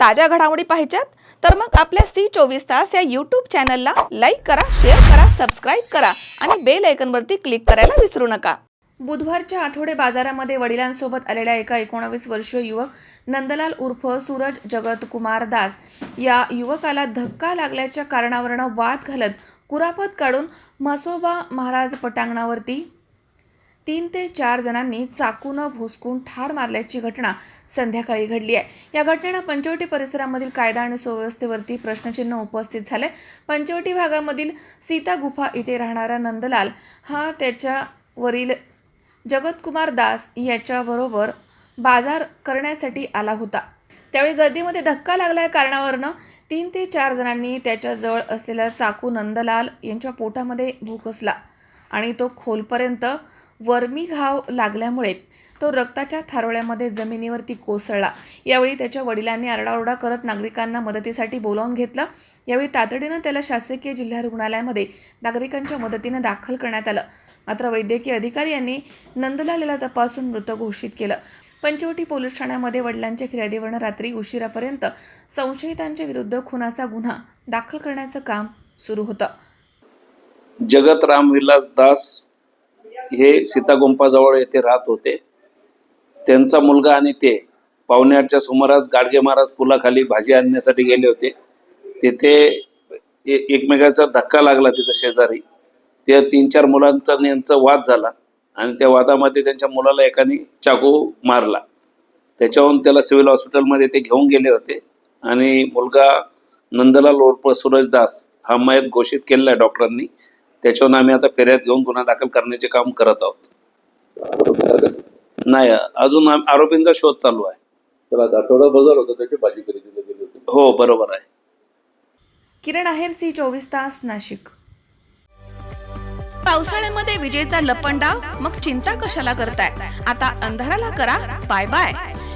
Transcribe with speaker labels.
Speaker 1: ताज्या घडामोडी पाहिजेत तर मग आपल्या सी चोवीस तास या यूट्यूब चॅनलला लाईक करा शेअर करा सबस्क्राईब करा आणि बेल आयकनवरती क्लिक करायला विसरू नका. बुधवारच्या आठवडे बाजारामध्ये वडिलांसोबत आलेल्या एका एकोणावीस वर्षीय युवक नंदलाल उर्फ सूरज जगतकुमार दास या युवकाला धक्का लागल्याच्या कारणावरनं वाद घालत कुरापत काढून म्हसोबा महाराज पटांगणावरती तीन ते चार जणांनी चाकूनं भोसकून ठार मारल्याची घटना संध्याकाळी घडली आहे. या घटनेनं पंचवटी परिसरामधील कायदा आणि सुव्यवस्थेवरती प्रश्नचिन्ह उपस्थित झाले. पंचवटी भागामधील सीता गुफा इथे राहणारा नंदलाल हा त्याच्यावरील जगतकुमार दास याच्याबरोबर बाजार करण्यासाठी आला होता. त्यावेळी गर्दीमध्ये धक्का लागल्या कारणावरनं तीन ते चार जणांनी त्याच्याजवळ असलेला चाकू नंदलाल यांच्या पोटामध्ये भूकसला. आणि तो खोलपर्यंत वर्मी घाव लागल्यामुळे तो रक्ताच्या थारोळ्यामध्ये जमिनीवरती कोसळला. यावेळी त्याच्या वडिलांनी आरडाओरडा करत नागरिकांना मदतीसाठी बोलावून घेतलं. यावेळी तातडीनं त्याला शासकीय जिल्हा रुग्णालयामध्ये नागरिकांच्या मदतीनं दाखल करण्यात आलं. मात्र वैद्यकीय अधिकारी यांनी नंदलाल याला तपासून मृत घोषित केलं. पंचवटी पोलीस ठाण्यामध्ये वडिलांच्या फिर्यादीवरनं रात्री उशिरापर्यंत संशयितांच्या विरुद्ध खुनाचा गुन्हा दाखल करण्याचं काम सुरू होतं.
Speaker 2: जगत रामविलास दास हे सीतागुंपाजवळ येथे राहत होते. त्यांचा मुलगा आणि ते पावण्याच्या सुमारास गाडगे महाराज पुलाखाली भाजी आणण्यासाठी गेले होते. तेथे एकमेकाचा धक्का लागला तिथं शेजारी. त्या तीन चार मुलांचा यांचा वाद झाला आणि त्या वादामध्ये त्यांच्या मुलाला एकाने चाकू मारला. त्याच्याहून त्याला सिव्हिल हॉस्पिटलमध्ये ते घेऊन गेले होते आणि मुलगा नंदलाल उर्फ सूरजदास हा मयत घोषित केलेला आहे डॉक्टरांनी. त्याच्यावरून आम्ही आता फिर्याद घेऊन गुन्हा दाखल करण्याचे काम करत आहोत. नाही अजून आरोपींचा शोध चालू आहे.
Speaker 3: चला आज आठवडा बाजार होता त्याची भाजी खरेदीला गेली होती.
Speaker 2: हो बरोबर आहे.
Speaker 1: किरण आहेर सी चोवीस तास नाशिक. पावसाळ्यामध्ये विजेचा लपंडाव? मग चिंता कशाला करताय? आता अंधाराला करा. Bye bye.